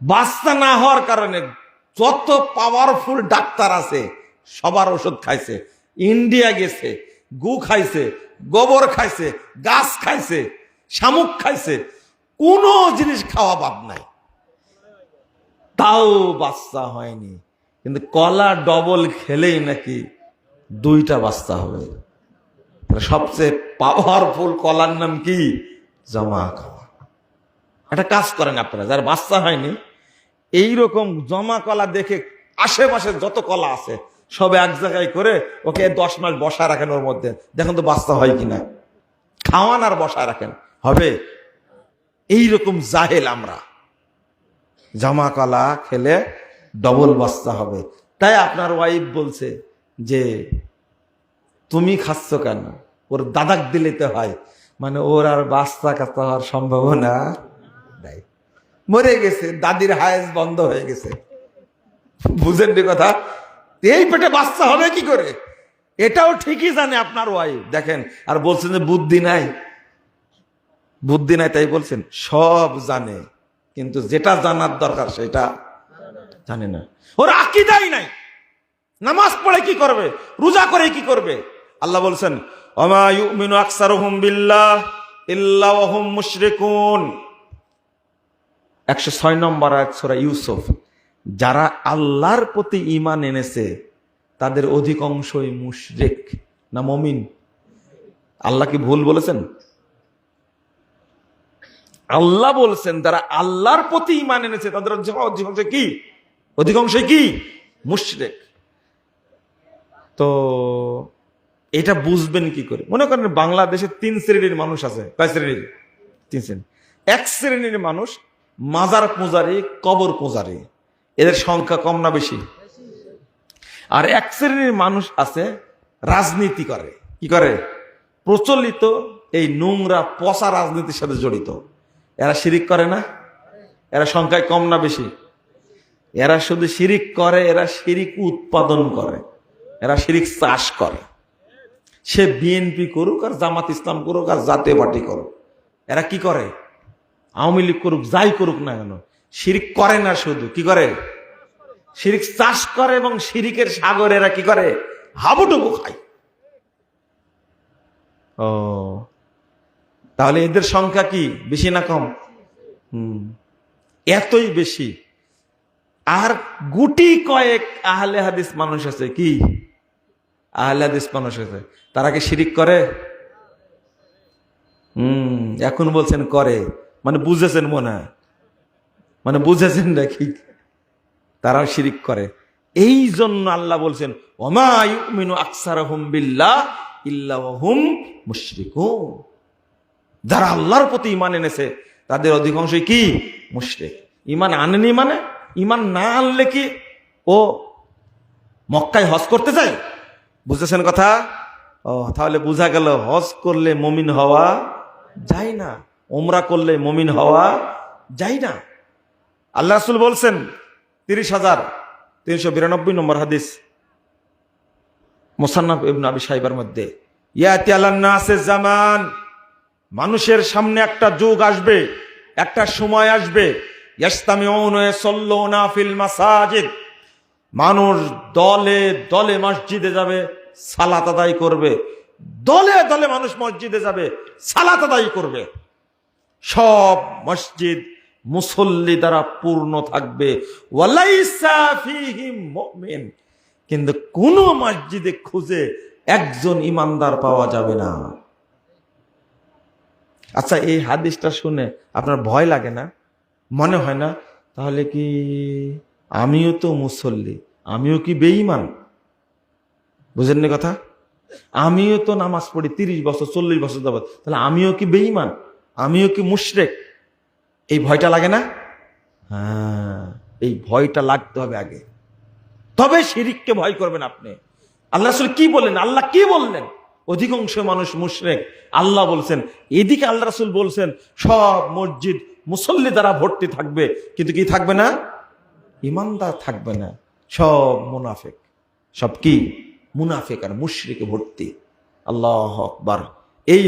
বাচ্চা না হওয়ার কারণে যত পাওয়ারফুল ডাক্তার আছে, সবার ওষুধ খাইছে। ইন্ডিয়া গেছে, গু খাইছে, গোবর খাইছে, গাছ খাইছে, শামুক খাইছে, কোনো জিনিস খাওয়া বাদ নাই। তাও বাচ্চা হয়নি। কিন্তু কলা ডবল খেলেই নাকি দুইটা বাচ্চা হবে। সবচেয়ে পাওয়ারফুল কলার নাম কি? জমা খাওয়া। একটা কাজ করেন আপনারা, যার বাচ্চা হয়নি এই রকম জমা কলা দেখে আশেপাশে যত কলা আছে, সব এক জায়গায় করে ওকে দশ মাস বসায় রাখেন ওর মধ্যে। দেখেন তো বাচ্চা হয় কিনা। খাওয়ান আর বসায় রাখেন। হবে? এই রকম জাহেল আমরা। জামা কলা খেলে ডবল বাচ্চা হবে। তাই আপনার ওয়াইফ বলছে যে, তুমি খাচ্ছ কেন? ওর দাদাক দিলেতে হয়। মানে ওর আর বাচ্চা কাচ্চা হওয়ার সম্ভাবনা মরে গেছে, দাদির হায়েস বন্ধ হয়ে গেছে। বুঝেন কথা? এই পেটে বাচ্চা হবে কি করে? এটাও ঠিকই জানে আপনার ওয়াইফ দেখেন, আর বলছেন যে বুদ্ধি নাই। বুদ্ধি নাই, তাই বলছেন, সব জানে। কিন্তু যেটা জানার দরকার, সেটা জানে না। ওর আকিদাই নাই। নামাজ পড়ে কি করবে? রোজা করে কি করবে? আল্লাহ বলছেন অমায়ু মিনু ইউমিনু আকসারুহুম বিল্লাহ ইল্লা ওয়া মুশরিকুন 106 নম্বর সূরা ইউসুফ, যারা আল্লাহর প্রতি ঈমান এনেছে, তাদের অধিকাংশই মুশরিক না মমিন? আল্লাহ কি ভুল বলেছেন? আল্লাহ বলছেন তারা আল্লাহর প্রতি ইমান এনেছে, তাদের অধিকাংশ কি? অধিকাংশ কি? মুশরেক। তো এটা বুঝবেন কি করে? মনে করেন বাংলাদেশে তিন শ্রেণির মানুষ আছে। কয় শ্রেণির? তিন শ্রেণি। এক শ্রেণির মানুষ মাজার পূজারি, কবর পূজারি। এদের সংখ্যা কম না বেশি? আর এক শ্রেণির মানুষ আছে, রাজনীতি করে। কি করে? প্রচলিত এই নোংরা, পচা রাজনীতির সাথে জড়িত। এরা শিরিক করে না? এরা সংখ্যায় কম না বেশি? এরা শুধু শিরিক করে, এরা শিরিক উৎপাদন করে। এরা শিরিক চাষ করে। সে বিএনপি করুক আর জামাত ইসলাম করুক আর জাতীয় পার্টি করুক। এরা কি করে? আওয়ামী লীগ করুক, যাই করুক না কেন, শিরিক করে না শুধু, কি করে? শিরিক চাষ করে এবং শিরিকের সাগর এরা কি করে? হাবুডুবু খায়। ও, তাহলে এদের সংখ্যা কি, বেশি না কম? হুম, এতই বেশি। আর গুটি কয়েক আহলে হাদিস মানুষ আছে, কি? আহলে হাদিস মানুষ আছে। তারা কি শিরিক করে? হুম, এখন বলছেন করে। মানে বুঝেছেন মনে হয়? মানে বুঝেছেন নাকি? তারাও শিরিক করে। এই জন্য আল্লাহ বলছেন ওমায়ুমিনু আকসার হুম বিল্লাহ ইল্লা হুম মুশরিকুন। যারা আল্লাহর প্রতি ইমান এনেছে, তাদের অধিকাংশই কি? মুশরিক। ইমান আনেনি মানে? ইমান না আনলে কি ও মক্কায় হজ করতে যায় বুঝেছেন কথা? ও, তাহলে বোঝা গেল, হজ করলে মমিন হওয়া যায় না। ওমরা করলে মমিন হওয়া যায় না। আল্লাহ রাসুল বলছেন, তিরিশ হাজার তিনশো বিরানব্বই নম্বর হাদিস, মোসান্নাফ আবি সাহেবের মধ্যে, ইয়াতি আল্লাহ জামান, মানুষের সামনে একটা যুগ আসবে, একটা সময় আসবে মানুষ দলে দলে মসজিদে যাবে, সালাত আদায় করবে। দলে দলে মানুষ মসজিদে যাবে, সালাত আদায় করবে। সব মসজিদ মুসল্লি দ্বারা পূর্ণ থাকবে। কিন্তু কোন মসজিদে খুঁজে একজন ইমানদার পাওয়া যাবে না। আচ্ছা এই হাদিসটা শুনে আপনার ভয় লাগে না? মনে হয় না? তাহলে কি আমিও তো মুসল্লি, আমিও কি বেঈমান? বুঝেননি কথা? আমিও তো নামাজ পড়ি তিরিশ বছর, চল্লিশ বছর যাবত তাহলে আমিও কি বেঈমান? আমিও কি মুশরেক? এই ভয়টা লাগে না? হ্যাঁ এই ভয়টা লাগতে হবে আগে। তবে শিরিককে ভয় করবেন আপনি। আল্লাহ রাসূল কি বললেন? আল্লাহ কি বললেন? অধিকাংশ মানুষ মুশরেক। আল্লাহ বলছেন, এদিকে আল্লাহ রাসূল বলছেন, সব মসজিদ মুসল্লি দ্বারা ভর্তি থাকবে। কিন্তু কি থাকবে না? ইমানদার থাকবে না। সব মুনাফেক। সব কি? মুনাফেক আর মুশরিকে ভর্তি। আল্লাহ আকবার। এই